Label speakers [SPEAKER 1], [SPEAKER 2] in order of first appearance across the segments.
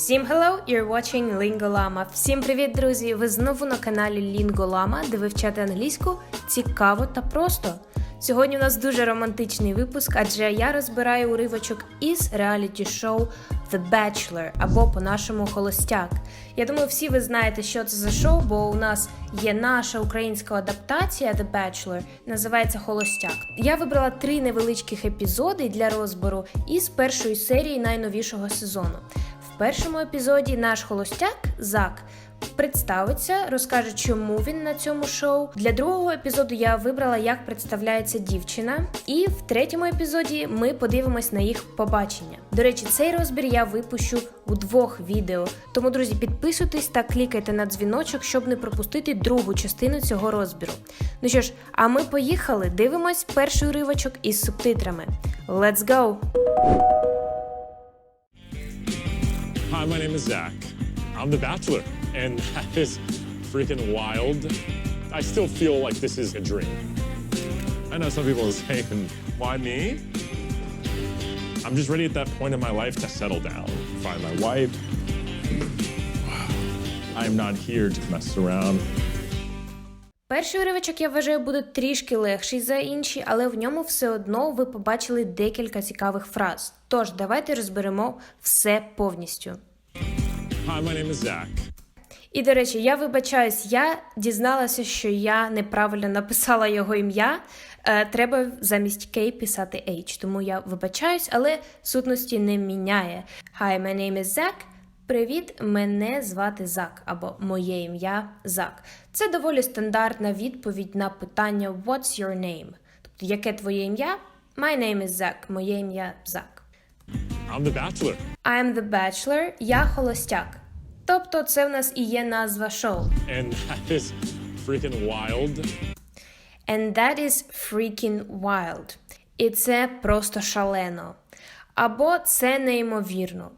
[SPEAKER 1] Всім hello, you're watching Lingolama. Всім привіт, друзі! Ви знову на каналі Lingolama, де вивчати англійську цікаво та просто. Сьогодні у нас дуже романтичний випуск, адже я розбираю уривочок із реаліті шоу The Bachelor або по-нашому Холостяк. Я думаю, всі ви знаєте, що це за шоу, бо у нас є наша українська адаптація The Bachelor, називається Холостяк. Я вибрала три невеличких епізоди для розбору із першої серії найновішого сезону. Першому епізоді наш холостяк Зак представиться, розкаже, чому він на цьому шоу. Для другого епізоду я вибрала, як представляється дівчина. І в третьому епізоді ми подивимось на їх побачення. До речі, цей розбір я випущу у двох відео. Тому, друзі, підписуйтесь та клікайте на дзвіночок, щоб не пропустити другу частину цього розбіру. Ну що ж, а ми поїхали. Дивимось перший уривочок із субтитрами. Let's go!
[SPEAKER 2] Hi, my name is Zach. I'm the Bachelor, and that is freaking wild. I still feel like this is a dream. I know some people are saying, why me? I'm just ready at that point in my life to settle down, find my wife. I'm not here to mess around.
[SPEAKER 1] Перший уривочок, я вважаю, буде трішки легший за інші, але в ньому все одно ви побачили декілька цікавих фраз. Тож давайте розберемо все повністю.
[SPEAKER 2] Hi, my name is Zach.
[SPEAKER 1] І до речі, я вибачаюсь, я дізналася, що я неправильно написала його ім'я. Е, треба замість K писати H, тому я вибачаюсь, але сутності не міняє. Hi, my name is Zach. Привіт, мене звати Зак або моє ім'я Зак. Це доволі стандартна відповідь на питання What's your name? Тобто, яке твоє ім'я? My name is Zach. Моє ім'я Зак.
[SPEAKER 2] I'm the Bachelor.
[SPEAKER 1] I am the Bachelor, я холостяк. Тобто, це в нас і є назва шоу.
[SPEAKER 2] And that is freaking wild.
[SPEAKER 1] And that is freaking wild. І це просто шалено. Або це неймовірно.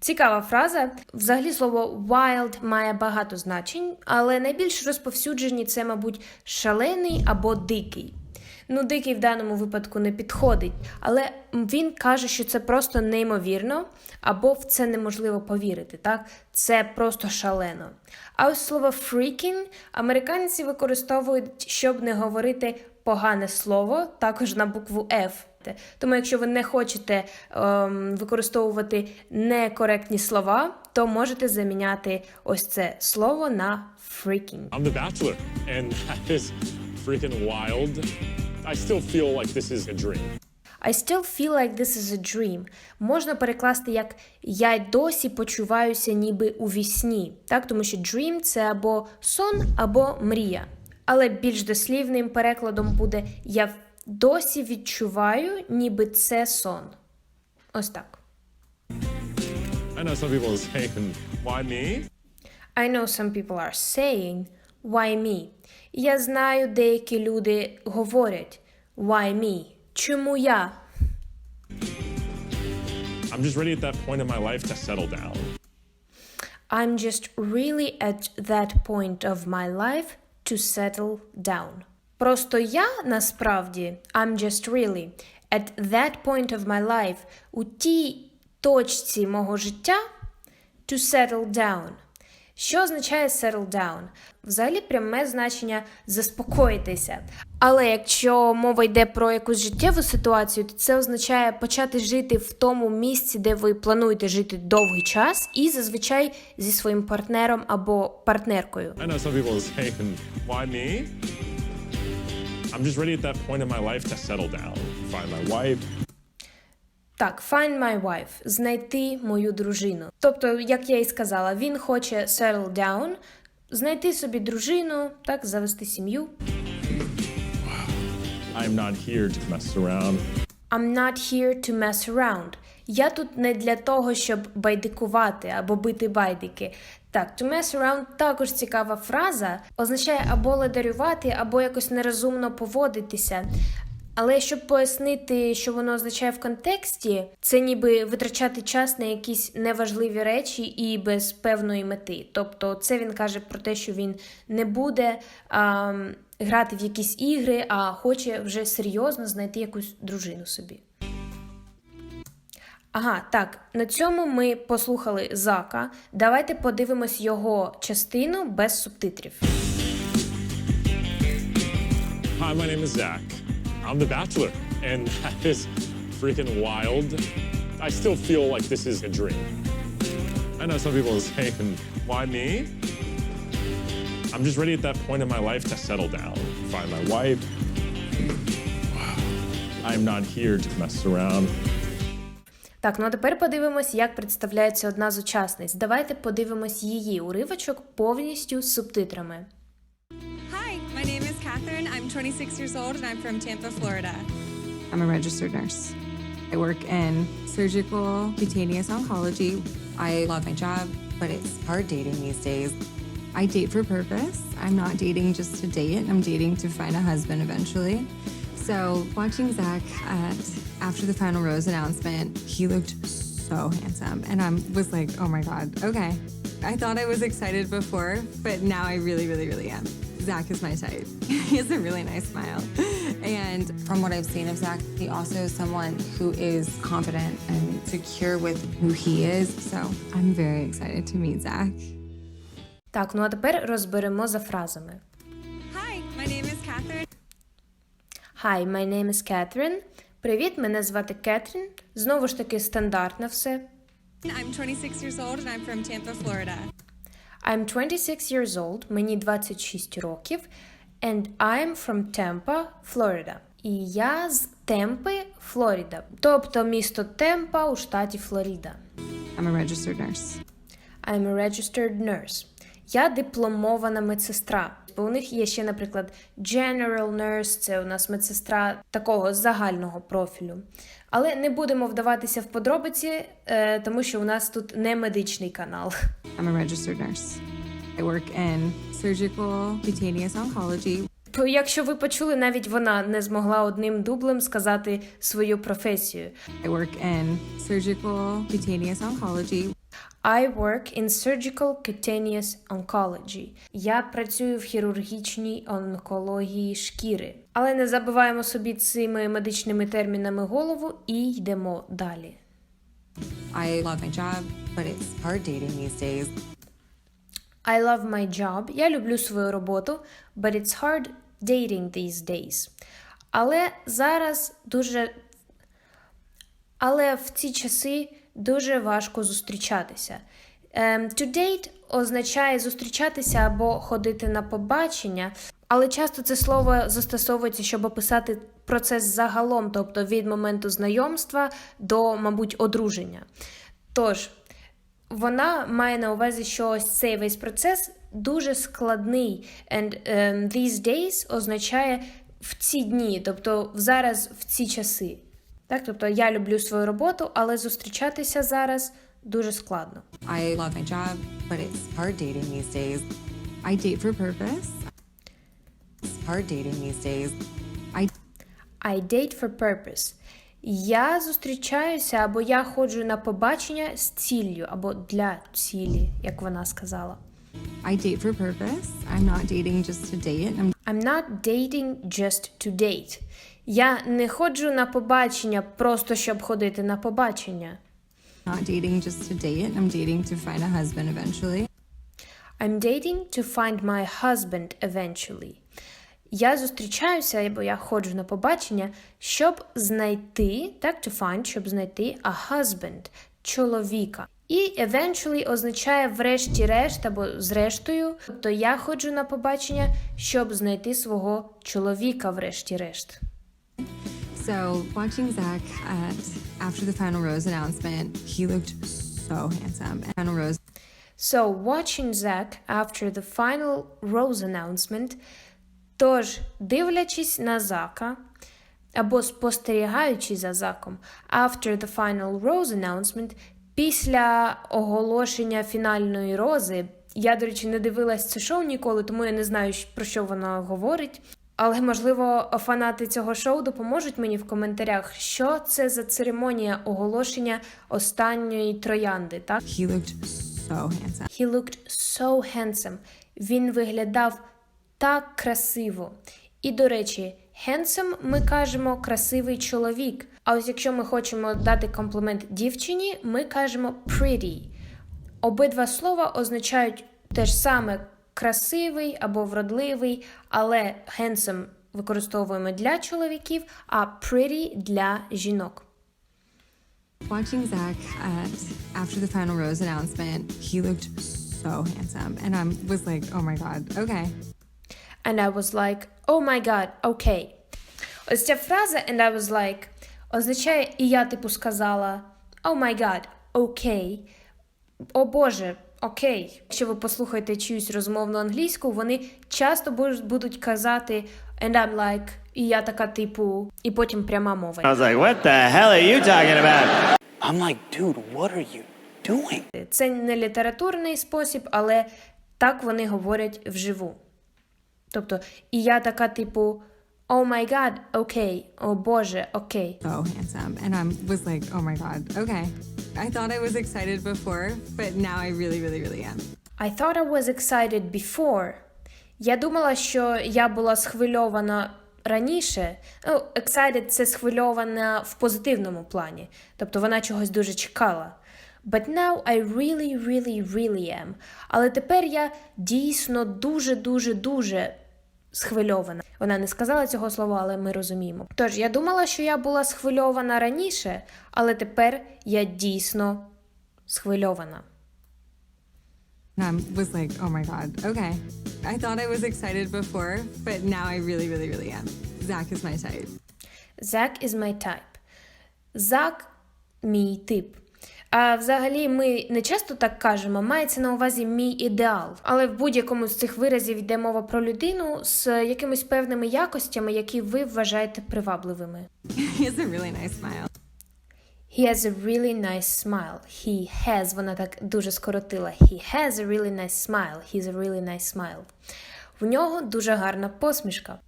[SPEAKER 1] Цікава фраза. Взагалі слово wild має багато значень, але найбільш розповсюджені це, мабуть, шалений або дикий. Ну, дикий в даному випадку не підходить, але він каже, що це просто неймовірно, або в це неможливо повірити. Так, це просто шалено. А ось слово freaking американці використовують, щоб не говорити погане слово, також на букву F. Тому, якщо ви не хочете ем, використовувати некоректні слова, то можете заміняти ось це слово на freaking.
[SPEAKER 2] I'm the Bachelor, and that is freaking wild. I still feel like this is a dream.
[SPEAKER 1] I still feel like this is a dream. Можна перекласти як я досі почуваюся ніби у вісні. Так, тому що dream – це або сон, або мрія. Але більш дослівним перекладом буде я досі відчуваю, ніби це сон. Ось так.
[SPEAKER 2] I know some people are saying, why me?
[SPEAKER 1] I know some people are saying why me. Я знаю, деякі люди говорять why me. Чому я?
[SPEAKER 2] I'm just ready at that point in my life to settle down.
[SPEAKER 1] I'm just really at that point of my life to settle down. Просто я насправді I'm just really at that point of my life у тій точці мого життя to settle down. Що означає settle down? Взагалі пряме значення заспокоїтися. Але якщо мова йде про якусь життєву ситуацію, то це означає почати жити в тому місці, де ви плануєте жити довгий час, і зазвичай зі своїм партнером або партнеркою.
[SPEAKER 2] I know some people are saying, why? I'm just ready at that point in my life to settle down, find my wife.
[SPEAKER 1] Так, find my wife – знайти мою дружину. Тобто, як я і сказала, він хоче settle down, знайти собі дружину, так, завести сім'ю.
[SPEAKER 2] I'm not here to mess around.
[SPEAKER 1] I'm not here to mess around. Я тут не для того, щоб байдикувати або бити байдики. Так, to mess around також цікава фраза, означає або ледарювати, або якось нерозумно поводитися. Але щоб пояснити, що воно означає в контексті, це ніби витрачати час на якісь неважливі речі і без певної мети. Тобто, це він каже про те, що він не буде а, грати в якісь ігри, а хоче вже серйозно знайти якусь дружину собі. Ага, так, на цьому ми послухали Зака. Давайте подивимось його частину без субтитрів.
[SPEAKER 2] Hi, my name is Zach. I'm the Bachelor, and that is freaking wild. I still feel like this is a dream. I know some people are saying, why me? I'm just ready at that point in my life to settle down, find my wife. I'm not here to mess around.
[SPEAKER 1] Так, ну а тепер подивимось, як представляється одна з учасниць. Давайте подивимось її уривочок повністю з субтитрами.
[SPEAKER 3] 26 years old and I'm from Tampa, Florida.
[SPEAKER 4] I'm a registered nurse. I work in surgical cutaneous oncology. I love my job, but it's hard dating these days. I date for purpose. I'm not dating just to date, I'm dating to find a husband eventually. So, watching Zach at, after the final rose announcement, he looked so handsome. And I was like, oh my God, okay. I thought I was excited before, but now I really, really, really am. Zach is my type. he has a really nice smile. And from what I've seen of Zach, he also is someone who is confident and secure with who he is. So I'm very excited to meet Zach.
[SPEAKER 1] Так, ну а тепер розберемо за фразами.
[SPEAKER 3] Hi, my name is Catherine.
[SPEAKER 1] Hi, my name is Catherine. Привіт, мене звати Кетрін. Знову ж таки, стандартне все.
[SPEAKER 3] I'm 26 years old and I'm from Tampa, Florida.
[SPEAKER 1] I'm 26 years old, мені 26 років, and I'm from Tampa, Florida. І я з Темпи, Флоріда. Тобто місто Темпа у штаті Флоріда.
[SPEAKER 4] I'm a registered nurse.
[SPEAKER 1] I'm a registered nurse. Я дипломована медсестра. Бо у них є ще, наприклад, general nurse, це у нас медсестра такого загального профілю. Але не будемо вдаватися в подробиці, е, тому що у нас тут не медичний канал.
[SPEAKER 4] I'm a registered nurse. I work in surgical cutaneous oncology.
[SPEAKER 1] Якщо ви почули, навіть вона не змогла одним дублем сказати свою професію.
[SPEAKER 4] I work in surgical cutaneous oncology.
[SPEAKER 1] I work in surgical cutaneous oncology. Я працюю в хірургічній онкології шкіри. Але не забиваємо собі цими медичними термінами голову і йдемо далі.
[SPEAKER 4] I love my job, but it's hard dating these days.
[SPEAKER 1] I love my job. Я люблю свою роботу, but it's hard dating these days. Але зараз дуже. Але в ці часи дуже важко зустрічатися. Ем, to date означає зустрічатися або ходити на побачення, але часто це слово застосовується, щоб описати процес загалом, тобто від моменту знайомства до, мабуть, одруження. Тож, вона має на увазі, що ось цей весь процес дуже складний. And um, these days означає в ці дні, тобто зараз в ці часи. Так, тобто я люблю свою роботу, але зустрічатися зараз дуже складно.
[SPEAKER 4] I love my job, but it's hard dating these days. I date for purpose. It's hard dating these days. I
[SPEAKER 1] I date for purpose. Я зустрічаюся або я ходжу на побачення з ціллю, або для цілі, як вона сказала.
[SPEAKER 4] I date for purpose. I'm not dating just to date. I'm
[SPEAKER 1] I'm not dating just to date. Я не ходжу на побачення просто щоб ходити на побачення.
[SPEAKER 4] not dating just to date. I'm dating to find a husband eventually.
[SPEAKER 1] I'm dating to find my husband eventually. Я зустрічаюся, або я ходжу на побачення, щоб знайти, так, to find, щоб знайти a husband, чоловіка. І eventually означає врешті-решт або зрештою. Тобто я ходжу на побачення, щоб знайти свого чоловіка врешті-решт.
[SPEAKER 4] So watching Zach at after the final rose announcement, he looked so handsome. Final rose
[SPEAKER 1] So, watching Zack after the final Rose announcement, тож, дивлячись на Зака, або спостерігаючи за Заком, after the final Rose announcement, після оголошення фінальної рози, я, до речі, не дивилась це шоу ніколи, тому я не знаю, про що воно говорить. Але, можливо, фанати цього шоу допоможуть мені в коментарях, що це за церемонія оголошення останньої троянди, так?
[SPEAKER 4] he looked so handsome.
[SPEAKER 1] He looked so handsome. Він виглядав так красиво. І, до речі, Handsome ми кажемо красивий чоловік. А ось якщо ми хочемо дати комплімент дівчині, ми кажемо pretty. Обидва слова означають те ж саме красивий або вродливий, але handsome використовуємо для чоловіків, а pretty для жінок.
[SPEAKER 4] Watching Zach at after the final rose announcement, he looked so handsome, and I was like, "Oh my god, okay."
[SPEAKER 1] And I was like, oh my god, okay. Ось ця фраза and I was like означає, і я типу сказала oh my god, окей. О Боже, окей. Якщо ви послухаєте чиюсь розмовну англійську, вони часто будуть- будуть казати and I'm like, і я така типу, і потім пряма мова.
[SPEAKER 5] I was like, what the hell are you talking about?
[SPEAKER 6] I'm like, dude, what are you doing?
[SPEAKER 1] Це не літературний спосіб, але так вони говорять вживу. Тобто, і я така, типу, о май гад, окей, о Боже, окей.
[SPEAKER 4] So handsome, and I was like, "Oh my god, okay." I thought I was excited before, but now I really, really, really am.
[SPEAKER 1] I thought I was excited before. Я думала, що я була схвильована раніше. Ну, excited – це схвильована в позитивному плані. Тобто вона чогось дуже чекала. But now I really, really, really am. Але тепер я дійсно дуже, дуже, дуже схвильована. Вона не сказала цього слова, але ми розуміємо. Тож я думала, що я була схвильована раніше, але тепер я дійсно схвильована.
[SPEAKER 4] I was like, "Oh my god, okay." I thought I was excited before, but now I really, really, really am. Zach is my type.
[SPEAKER 1] Zach is my type. Зак мій тип. А взагалі ми не часто так кажемо, мається на увазі мій ідеал. Але в будь-якому з цих виразів йде мова про людину з якимись певними якостями, які ви вважаєте привабливими.
[SPEAKER 4] he has a really nice smile.
[SPEAKER 1] He has a really nice smile. He has, вона так дуже скоротила. He has a really nice smile. He's a really nice smile. В нього дуже гарна посмішка.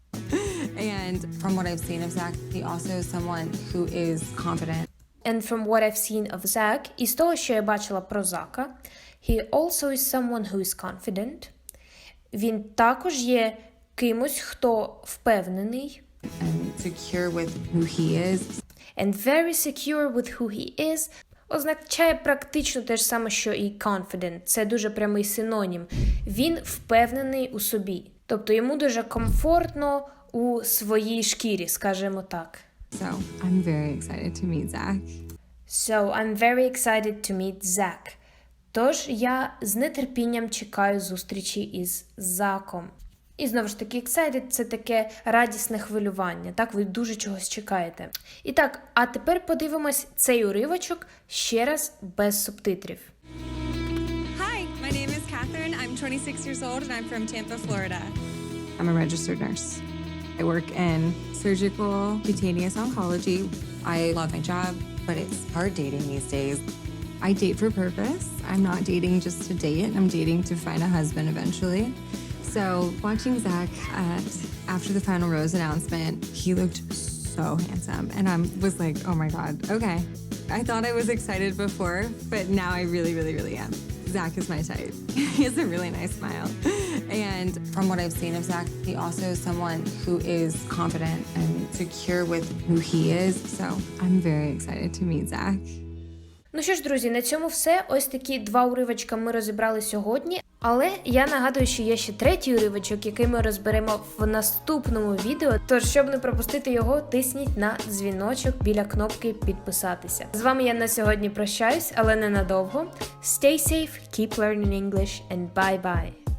[SPEAKER 4] And from what I've seen of Zach, he also is someone who is confident.
[SPEAKER 1] And from what I've seen of Zach, і з того, що я бачила про Зака, he also is someone who is confident. Він також є кимось, хто впевнений
[SPEAKER 4] and secure with who he is.
[SPEAKER 1] and very secure with who he is означає практично те ж саме, що і confident. Це дуже прямий синонім. Він впевнений у собі. Тобто йому дуже комфортно у своїй шкірі, скажімо так.
[SPEAKER 4] So I'm very excited to meet Zach.
[SPEAKER 1] So I'm very excited to meet Zach. Тож я з нетерпінням чекаю зустрічі із Заком. І знову ж таки, excited – це таке радісне хвилювання. Так, ви дуже чогось чекаєте. І так, а тепер подивимось цей уривочок ще раз без субтитрів.
[SPEAKER 3] Hi, my name is Catherine. I'm 26 years old and I'm from Tampa, Florida.
[SPEAKER 4] I'm a registered nurse. I work in surgical cutaneous oncology. I love my job, but it's hard dating these days. I date for purpose. I'm not dating just to date. I'm dating to find a husband eventually. So watching Zach at after the final rose announcement, he looked so handsome, and I was like, "Oh my god, okay." I thought I was excited before, but now I really, really, really am. Zach is my type. he has a really nice smile. And from what I've seen of Zach, he also is someone who is confident and secure with who he is. So I'm very excited to meet Zach.
[SPEAKER 1] Ну що ж, друзі, на цьому все. Ось такі два уривочка ми розібрали сьогодні. Але я нагадую, що є ще третій уривочок, який ми розберемо в наступному відео. Тож, щоб не пропустити його, тисніть на дзвіночок біля кнопки підписатися. З вами я на сьогодні прощаюсь, але ненадовго. Stay safe, keep learning English and bye bye!